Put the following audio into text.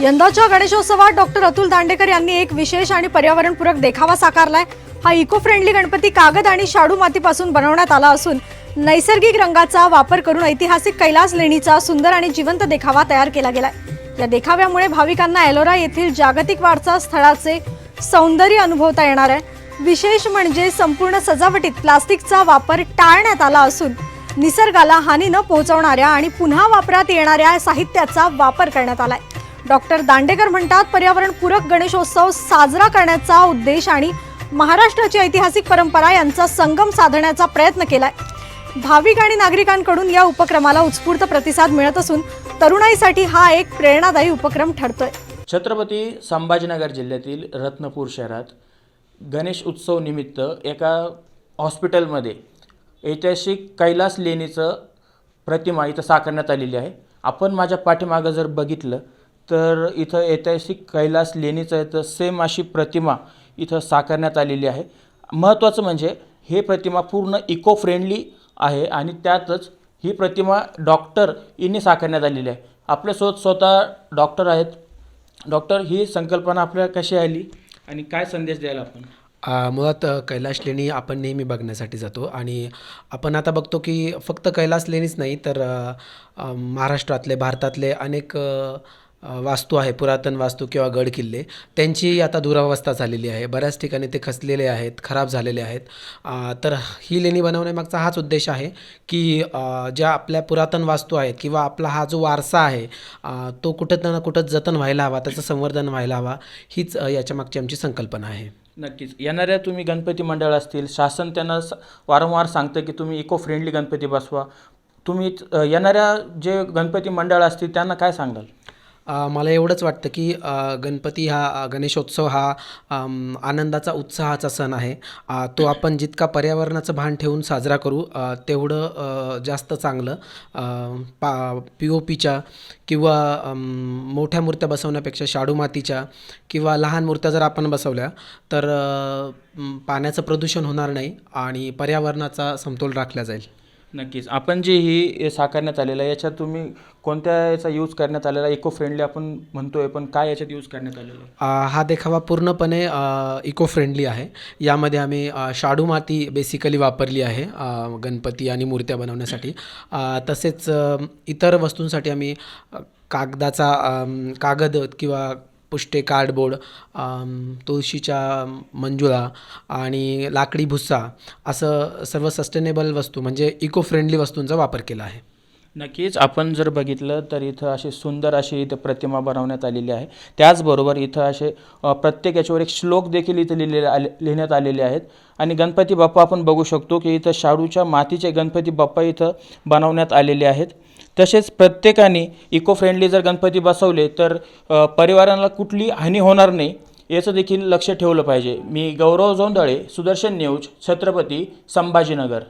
यंदाच्या गणेशोत्सवात डॉक्टर अतुल दांडेकर यांनी एक विशेष आणि पर्यावरणपूरक देखावा साकारलाय. हा इको फ्रेंडली गणपती कागद आणि शाडू मातीपासून बनवण्यात आला असून नैसर्गिक रंगाचा वापर करून ऐतिहासिक कैलास लेणीचा सुंदर आणि जिवंत देखावा तयार केला गेलाय. या देखाव्यामुळे भाविकांना एलोरा येथील जागतिक वारसा स्थळाचे सौंदर्य अनुभवता येणार आहे. विशेष म्हणजे संपूर्ण सजावटीत प्लास्टिकचा वापर टाळण्यात आला असून निसर्गाला हानी न पोहोचवणाऱ्या आणि पुन्हा वापरात येणाऱ्या साहित्याचा वापर करण्यात आलाय. डॉक्टर दांडेकर म्हणतात पर्यावरणपूरक गणेशोत्सव साजरा करण्याचा उद्देश आणि महाराष्ट्राची ऐतिहासिक परंपरा यांचा संगम साधण्याचा प्रयत्न केलाय. भाविक आणि नागरिकांकडून या उपक्रमाला उत्स्फूर्त प्रतिसाद मिळत असून तरुणाईसाठी हा एक प्रेरणादायी उपक्रम ठरतोय. छत्रपती संभाजीनगर जिल्ह्यातील रत्नपूर शहरात गणेश उत्सव निमित्त एका हॉस्पिटलमध्ये ऐतिहासिक कैलास लेणीचं प्रतिमा इथं साकारण्यात आलेली आहे. आपण माझ्या पाठीमागं जर बघितलं तर इथं ऐतिहासिक कैलास लेणीचं आहे. तर सेम अशी प्रतिमा इथं साकारण्यात आलेली आहे. महत्त्वाचं म्हणजे हे प्रतिमा पूर्ण इको फ्रेंडली आहे आणि त्यातच ही प्रतिमा डॉक्टर यांनी साकारण्यात आलेली आहे. आपल्यासोबत स्वतः डॉक्टर आहेत. डॉक्टर ही संकल्पना आपल्याला कशी आली आणि काय संदेश द्यायला आपण? मुळात कैलास लेणी आपण नेहमी बघण्यासाठी जातो आणि आपण आता बघतो की फक्त कैलास लेणीच नाही तर महाराष्ट्रातले भारतातले अनेक वास्तू आहे पुरातन वास्तू किंवा गड किल्ले त्यांची आता दुरावस्था झालेली आहे. बऱ्याच ठिकाणी ते खचलेले आहेत खराब झालेले आहेत. तर ही लेणी बनवण्यामागचा हाच उद्देश आहे की ज्या आपल्या पुरातन वास्तू आहेत किंवा आपला हा जो वारसा आहे तो कुठं ना कुठं जतन व्हायला हवा त्याचं संवर्धन व्हायला हवा हीच याच्यामागची आमची संकल्पना आहे. नक्कीच. येणाऱ्या तुम्ही गणपती मंडळ असतील शासन त्यांना स- वारंवार सांगतं की तुम्ही इको फ्रेंडली गणपती बसवा. तुम्ही येणाऱ्या जे गणपती मंडळ असतील त्यांना काय सांगाल? मला एवढंच वाटतं की गणपती हा गणेशोत्सव हा आनंदाचा उत्साहाचा सण आहे. तो आपण जितका पर्यावरणाचं भान ठेवून साजरा करू तेवढं जास्त चांगलं. पा पी ओ पीच्या किंवा मोठ्या मूर्त्या बसवण्यापेक्षा शाडू मातीच्या किंवा लहान मूर्त्या जर आपण बसवल्या तर पाण्याचं प्रदूषण होणार नाही आणि पर्यावरणाचा समतोल राखला जाईल. नक्कीच. आपण जे ही साकारण्यात आलेलं आहे याच्यात तुम्ही कोणत्या याचा यूज करण्यात आलेला आहे? इको फ्रेंडली आपण म्हणतोय पण काय याच्यात यूज करण्यात आलेला आहे? हा देखावा पूर्णपणे इको फ्रेंडली आहे. यामध्ये आम्ही शाडू माती बेसिकली वापरली आहे गणपती आणि मूर्त्या बनवण्यासाठी. तसेच इतर वस्तूंसाठी आम्ही कागदाचा कागद किंवा पुष्टे कार्डबोर्ड तुळशीच्या मंजुळा आणि लाकडी भुस्सा असं सर्व सस्टेनेबल वस्तू म्हणजे इको फ्रेंडली वस्तूंचा वापर केला आहे. नक्कीच आपण जर बघितलं तर इथं अशी सुंदर अशी इथं प्रतिमा बनवण्यात आलेली आहे. त्याचबरोबर इथं असे प्रत्येक याच्यावर एक श्लोक देखील इथं लिहिलेले आले लिहिण्यात आलेले आहेत. आणि गणपती बाप्पा आपण बघू शकतो की इथं शाडूच्या मातीचे गणपती बाप्पा इथं बनवण्यात आलेले आहेत. तसेच प्रत्येकाने इको फ्रेंडली जर गणपती बसवले तर परिवाराला कुठली हानी होणार नाही याचं देखील लक्ष ठेवलं पाहिजे. मी गौरव जोंधळे सुदर्शन न्यूज छत्रपती संभाजीनगर.